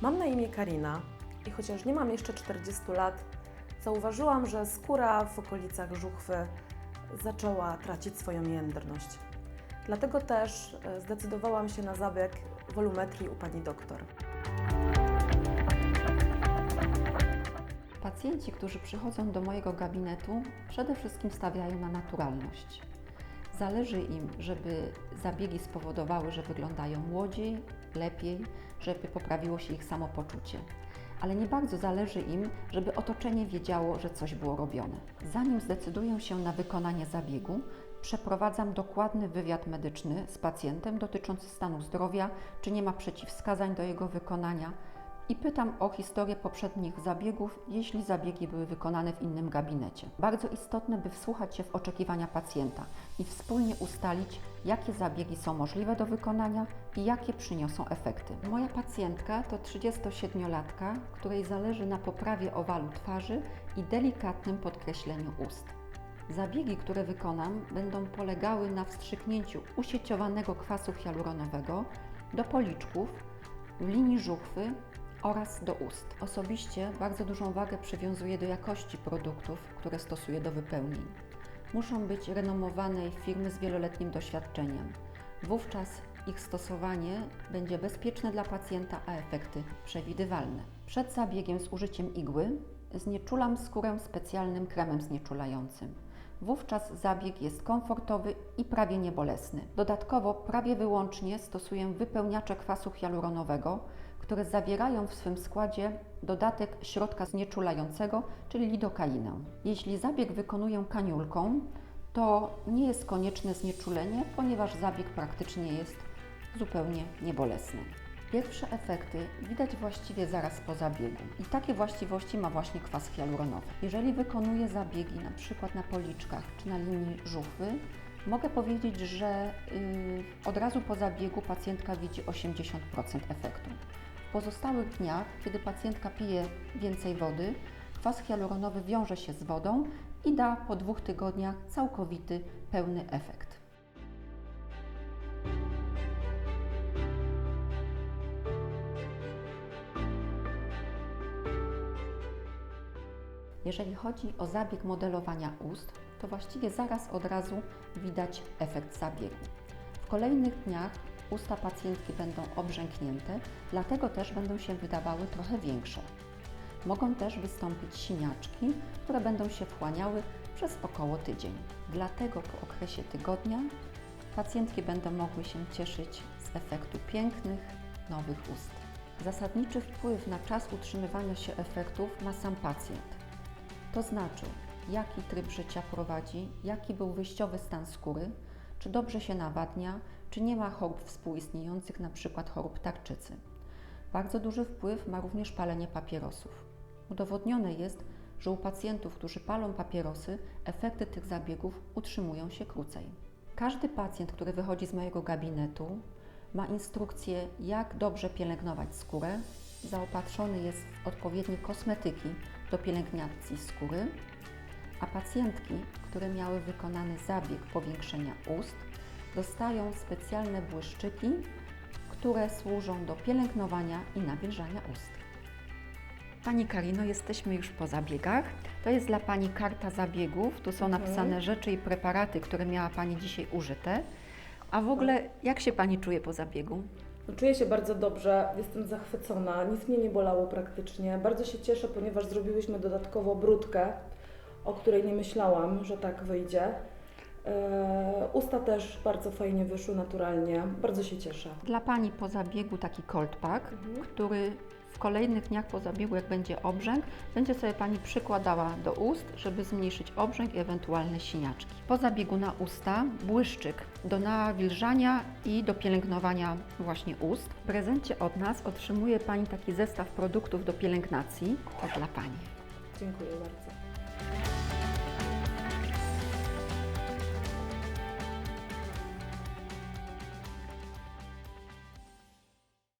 Mam na imię Karina i chociaż nie mam jeszcze 40 lat, zauważyłam, że skóra w okolicach żuchwy zaczęła tracić swoją jędrność. Dlatego też e, zdecydowałam się na zabieg wolumetrii u pani doktor. Pacjenci, którzy przychodzą do mojego gabinetu, przede wszystkim stawiają na naturalność. Zależy im, żeby zabiegi spowodowały, że wyglądają młodziej, lepiej, żeby poprawiło się ich samopoczucie. Ale nie bardzo zależy im, żeby otoczenie wiedziało, że coś było robione. Zanim zdecyduję się na wykonanie zabiegu, przeprowadzam dokładny wywiad medyczny z pacjentem dotyczący stanu zdrowia, czy nie ma przeciwwskazań do jego wykonania, i pytam o historię poprzednich zabiegów, jeśli zabiegi były wykonane w innym gabinecie. Bardzo istotne, by wsłuchać się w oczekiwania pacjenta i wspólnie ustalić, jakie zabiegi są możliwe do wykonania i jakie przyniosą efekty. Moja pacjentka to 37-latka, której zależy na poprawie owalu twarzy i delikatnym podkreśleniu ust. Zabiegi, które wykonam, będą polegały na wstrzyknięciu usieciowanego kwasu hialuronowego do policzków, linii żuchwy oraz do ust. Osobiście bardzo dużą wagę przywiązuję do jakości produktów, które stosuję do wypełnień. Muszą być renomowanej firmy z wieloletnim doświadczeniem. Wówczas ich stosowanie będzie bezpieczne dla pacjenta, a efekty przewidywalne. Przed zabiegiem z użyciem igły znieczulam skórę specjalnym kremem znieczulającym. Wówczas zabieg jest komfortowy i prawie niebolesny. Dodatkowo prawie wyłącznie stosuję wypełniacze kwasu hialuronowego, które zawierają w swym składzie dodatek środka znieczulającego, czyli lidokainę. Jeśli zabieg wykonuję kaniulką, to nie jest konieczne znieczulenie, ponieważ zabieg praktycznie jest zupełnie niebolesny. Pierwsze efekty widać właściwie zaraz po zabiegu i takie właściwości ma właśnie kwas hialuronowy. Jeżeli wykonuję zabiegi na przykład na policzkach czy na linii żuchwy, mogę powiedzieć, że yy, od razu po zabiegu pacjentka widzi 80% efektu. W pozostałych dniach, kiedy pacjentka pije więcej wody, kwas hialuronowy wiąże się z wodą i da po dwóch tygodniach całkowity, pełny efekt. Jeżeli chodzi o zabieg modelowania ust, to właściwie zaraz od razu widać efekt zabiegu. W kolejnych dniach usta pacjentki będą obrzęknięte, dlatego też będą się wydawały trochę większe. Mogą też wystąpić siniaczki, które będą się wchłaniały przez około tydzień. Dlatego po okresie tygodnia pacjentki będą mogły się cieszyć z efektu pięknych, nowych ust. Zasadniczy wpływ na czas utrzymywania się efektów ma sam pacjent. To znaczy, jaki tryb życia prowadzi, jaki był wyjściowy stan skóry, czy dobrze się nawadnia, czy nie ma chorób współistniejących, np. chorób tarczycy. Bardzo duży wpływ ma również palenie papierosów. Udowodnione jest, że u pacjentów, którzy palą papierosy, efekty tych zabiegów utrzymują się krócej. Każdy pacjent, który wychodzi z mojego gabinetu, ma instrukcję, jak dobrze pielęgnować skórę. Zaopatrzony jest w odpowiednie kosmetyki do pielęgnacji skóry, a pacjentki, które miały wykonany zabieg powiększenia ust, dostają specjalne błyszczyki, które służą do pielęgnowania i nawilżania ust. Pani Karino, jesteśmy już po zabiegach. To jest dla Pani karta zabiegów. Tu są Mhm. napisane rzeczy i preparaty, które miała Pani dzisiaj użyte. A w ogóle, jak się Pani czuje po zabiegu? Czuję się bardzo dobrze, jestem zachwycona, nic mnie nie bolało praktycznie. Bardzo się cieszę, ponieważ zrobiłyśmy dodatkowo brudkę, o której nie myślałam, że tak wyjdzie. E, Usta też bardzo fajnie wyszły naturalnie, bardzo się cieszę. Dla Pani po zabiegu taki cold pack, który w kolejnych dniach po zabiegu, jak będzie obrzęk, będzie sobie Pani przykładała do ust, żeby zmniejszyć obrzęk i ewentualne siniaczki. Po zabiegu na usta błyszczyk do nawilżania i do pielęgnowania właśnie ust. W prezencie od nas otrzymuje Pani taki zestaw produktów do pielęgnacji. To dla Pani. Dziękuję bardzo.